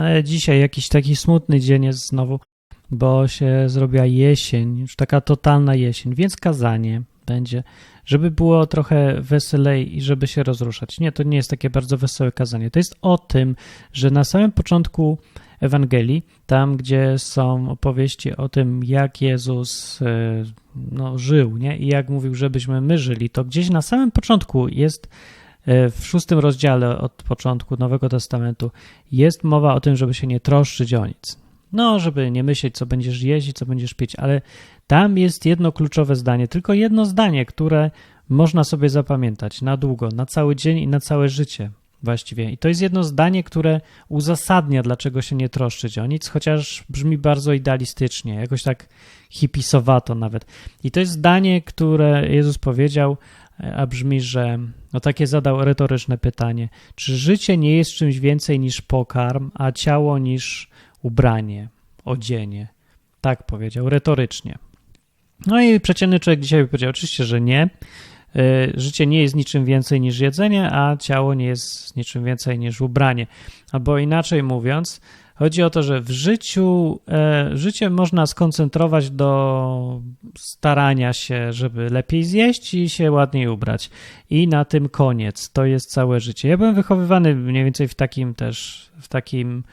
Ale dzisiaj jakiś taki smutny dzień jest znowu, bo się zrobiła jesień, już taka totalna jesień, więc kazanie będzie, żeby było trochę weselej i żeby się rozruszać. Nie, to nie jest takie bardzo wesołe kazanie. To jest o tym, że na samym początku Ewangelii, tam gdzie są opowieści o tym, jak Jezus e, no, żył nie? i jak mówił, żebyśmy my żyli, to gdzieś na samym początku jest w szóstym rozdziale od początku Nowego Testamentu jest mowa o tym, żeby się nie troszczyć o nic. No, żeby nie myśleć, co będziesz jeść i co będziesz pić, ale tam jest jedno kluczowe zdanie, tylko jedno zdanie, które można sobie zapamiętać na długo, na cały dzień i na całe życie właściwie. I to jest jedno zdanie, które uzasadnia, dlaczego się nie troszczyć o nic, chociaż brzmi bardzo idealistycznie, jakoś tak hipisowato nawet. I to jest zdanie, które Jezus powiedział, a brzmi, że no takie zadał retoryczne pytanie: czy życie nie jest czymś więcej niż pokarm, a ciało niż ubranie, odzienie? Tak powiedział, retorycznie. No i przeciętny człowiek dzisiaj by powiedział oczywiście, że nie. E, życie nie jest niczym więcej niż jedzenie, a ciało nie jest niczym więcej niż ubranie. Albo inaczej mówiąc, chodzi o to, że w życiu e, życie można skoncentrować do starania się, żeby lepiej zjeść i się ładniej ubrać. I na tym koniec. To jest całe życie. Ja byłem wychowywany mniej więcej w takim też, w takim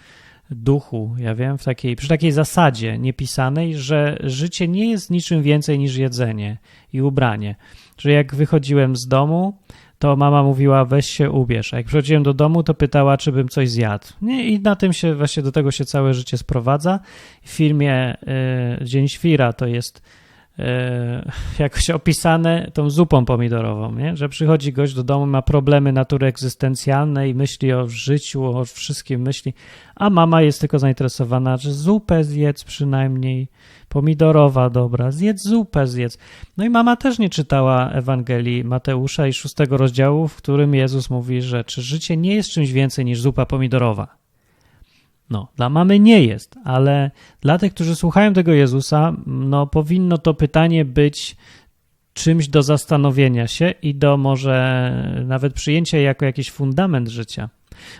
duchu, ja wiem, w takiej, przy takiej zasadzie niepisanej, że życie nie jest niczym więcej niż jedzenie i ubranie. Że jak wychodziłem z domu, to mama mówiła, weź się ubierz. A jak przychodziłem do domu, to pytała, czy bym coś zjadł. Nie? I na tym się, właśnie do tego się całe życie sprowadza. W filmie y, Dzień Świra to jest jakoś opisane tą zupą pomidorową, nie? że przychodzi gość do domu, ma problemy natury egzystencjalnej, myśli o życiu, o wszystkim myśli, a mama jest tylko zainteresowana, że zupę zjedz przynajmniej, pomidorowa dobra, zjedz zupę, zjedz. No i mama też nie czytała Ewangelii Mateusza i szóstego rozdziału, w którym Jezus mówi, że czy życie nie jest czymś więcej niż zupa pomidorowa. No, dla mamy nie jest, ale dla tych, którzy słuchają tego Jezusa, no powinno to pytanie być czymś do zastanowienia się i do może nawet przyjęcia jako jakiś fundament życia.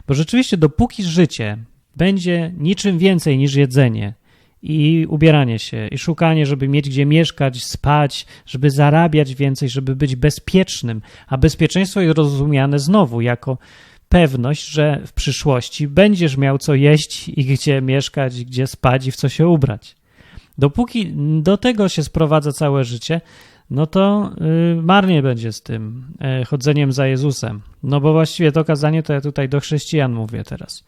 Bo rzeczywiście, dopóki życie będzie niczym więcej niż jedzenie i ubieranie się, i szukanie, żeby mieć gdzie mieszkać, spać, żeby zarabiać więcej, żeby być bezpiecznym, a bezpieczeństwo jest rozumiane znowu jako pewność, że w przyszłości będziesz miał co jeść i gdzie mieszkać, gdzie spać i w co się ubrać. Dopóki do tego się sprowadza całe życie, no to y, marnie będzie z tym y, chodzeniem za Jezusem. No bo właściwie to kazanie to ja tutaj do chrześcijan mówię teraz.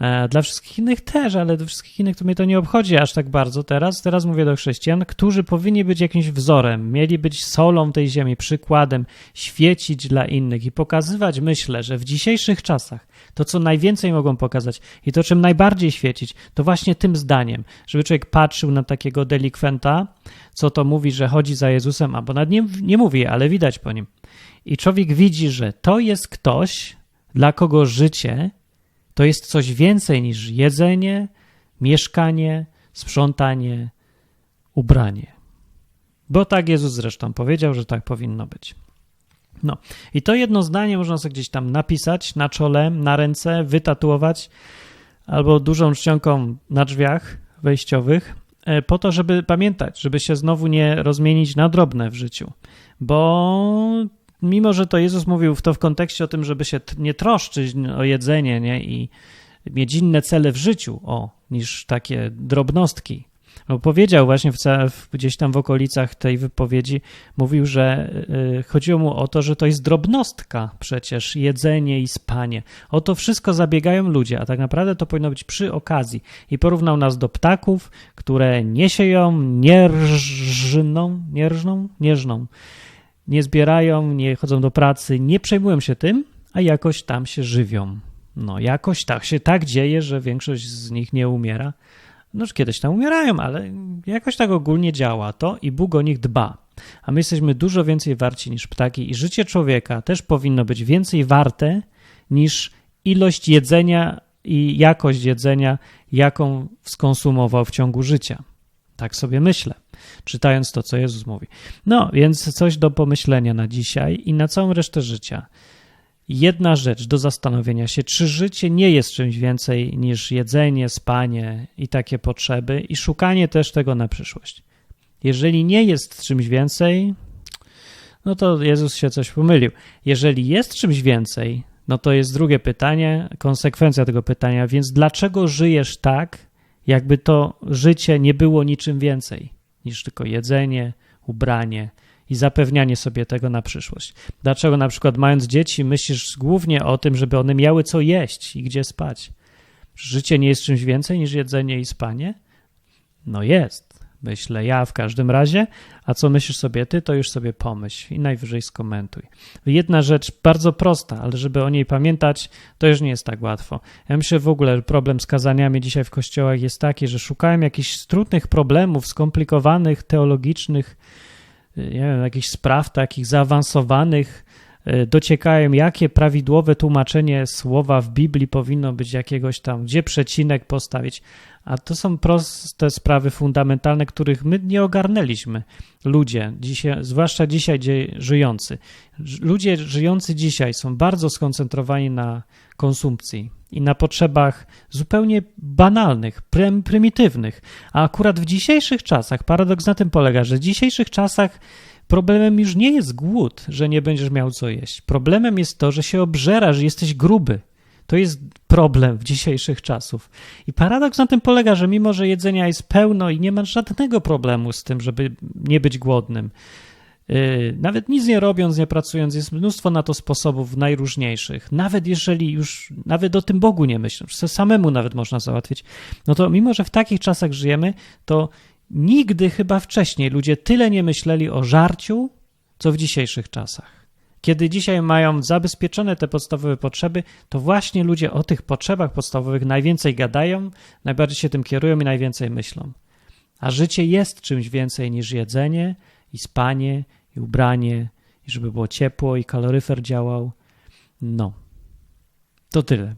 E, dla wszystkich innych też, ale do wszystkich innych to mnie to nie obchodzi aż tak bardzo teraz. Teraz mówię do chrześcijan, którzy powinni być jakimś wzorem, mieli być solą tej ziemi, przykładem, świecić dla innych i pokazywać, myślę, że w dzisiejszych czasach to, co najwięcej mogą pokazać i to, czym najbardziej świecić, to właśnie tym zdaniem, żeby człowiek patrzył na takiego delikwenta, co to mówi, że chodzi za Jezusem, albo nad nim nie mówi, ale widać po nim. I człowiek widzi, że to jest ktoś, dla kogo życie to jest coś więcej niż jedzenie, mieszkanie, sprzątanie, ubranie. Bo tak Jezus zresztą powiedział, że tak powinno być. No i to jedno zdanie można sobie gdzieś tam napisać na czole, na ręce, wytatuować albo dużą czcionką na drzwiach wejściowych, e, po to, żeby pamiętać, żeby się znowu nie rozmienić na drobne w życiu. Bo mimo że to Jezus mówił w to w kontekście o tym, żeby się nie troszczyć o jedzenie nie? i mieć inne cele w życiu, o, niż takie drobnostki. Bo powiedział właśnie w, gdzieś tam w okolicach tej wypowiedzi, mówił, że y, chodziło mu o to, że to jest drobnostka przecież, jedzenie i spanie. O to wszystko zabiegają ludzie, a tak naprawdę to powinno być przy okazji. I porównał nas do ptaków, które nie sieją, nie rżną, nie rżną, nie rżną nie zbierają, nie chodzą do pracy, nie przejmują się tym, a jakoś tam się żywią. No, jakoś tak się tak dzieje, że większość z nich nie umiera. No, już kiedyś tam umierają, ale jakoś tak ogólnie działa to i Bóg o nich dba. A my jesteśmy dużo więcej warci niż ptaki i życie człowieka też powinno być więcej warte niż ilość jedzenia i jakość jedzenia, jaką skonsumował w ciągu życia. Tak sobie myślę czytając to, co Jezus mówi. No, więc coś do pomyślenia na dzisiaj i na całą resztę życia. jedna rzecz do zastanowienia się, czy życie nie jest czymś więcej niż jedzenie, spanie i takie potrzeby, i szukanie też tego na przyszłość. Jeżeli nie jest czymś więcej, no to Jezus się coś pomylił. Jeżeli jest czymś więcej, no to jest drugie pytanie, konsekwencja tego pytania, więc dlaczego żyjesz tak, jakby to życie nie było niczym więcej niż tylko jedzenie, ubranie i zapewnianie sobie tego na przyszłość? Dlaczego na przykład mając dzieci myślisz głównie o tym, żeby one miały co jeść i gdzie spać? Życie nie jest czymś więcej niż jedzenie i spanie? No jest. Myślę ja w każdym razie, a co myślisz sobie ty, to już sobie pomyśl i najwyżej skomentuj. Jedna rzecz bardzo prosta, ale żeby o niej pamiętać, to już nie jest tak łatwo. Ja myślę w ogóle, że problem z kazaniami dzisiaj w kościołach jest taki, że szukałem jakichś trudnych problemów, skomplikowanych, teologicznych, nie wiem, jakichś spraw takich zaawansowanych, dociekają, jakie prawidłowe tłumaczenie słowa w Biblii powinno być jakiegoś tam, gdzie przecinek postawić. A to są proste sprawy fundamentalne, których my nie ogarnęliśmy. Ludzie, dzisiaj, zwłaszcza dzisiaj żyjący. Ludzie żyjący dzisiaj są bardzo skoncentrowani na konsumpcji i na potrzebach zupełnie banalnych, prym, prymitywnych. A akurat w dzisiejszych czasach, paradoks na tym polega, że w dzisiejszych czasach problemem już nie jest głód, że nie będziesz miał co jeść. Problemem jest to, że się obżerasz, że jesteś gruby to jest problem w dzisiejszych czasów. I paradoks na tym polega, że mimo, że jedzenia jest pełno i nie ma żadnego problemu z tym, żeby nie być głodnym, yy, nawet nic nie robiąc, nie pracując, jest mnóstwo na to sposobów najróżniejszych. Nawet jeżeli już, nawet o tym Bogu nie myśląc, samemu nawet można załatwić, no to mimo, że w takich czasach żyjemy, to nigdy chyba wcześniej ludzie tyle nie myśleli o żarciu, co w dzisiejszych czasach. Kiedy dzisiaj mają zabezpieczone te podstawowe potrzeby, to właśnie ludzie o tych potrzebach podstawowych najwięcej gadają, najbardziej się tym kierują i najwięcej myślą. A życie jest czymś więcej niż jedzenie i spanie i ubranie, i żeby było ciepło i kaloryfer działał. No, to tyle.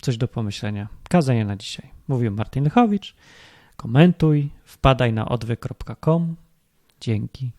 Coś do pomyślenia. Kazanie na dzisiaj. Mówił Martin Lechowicz. Komentuj, wpadaj na odwyk.com. Dzięki.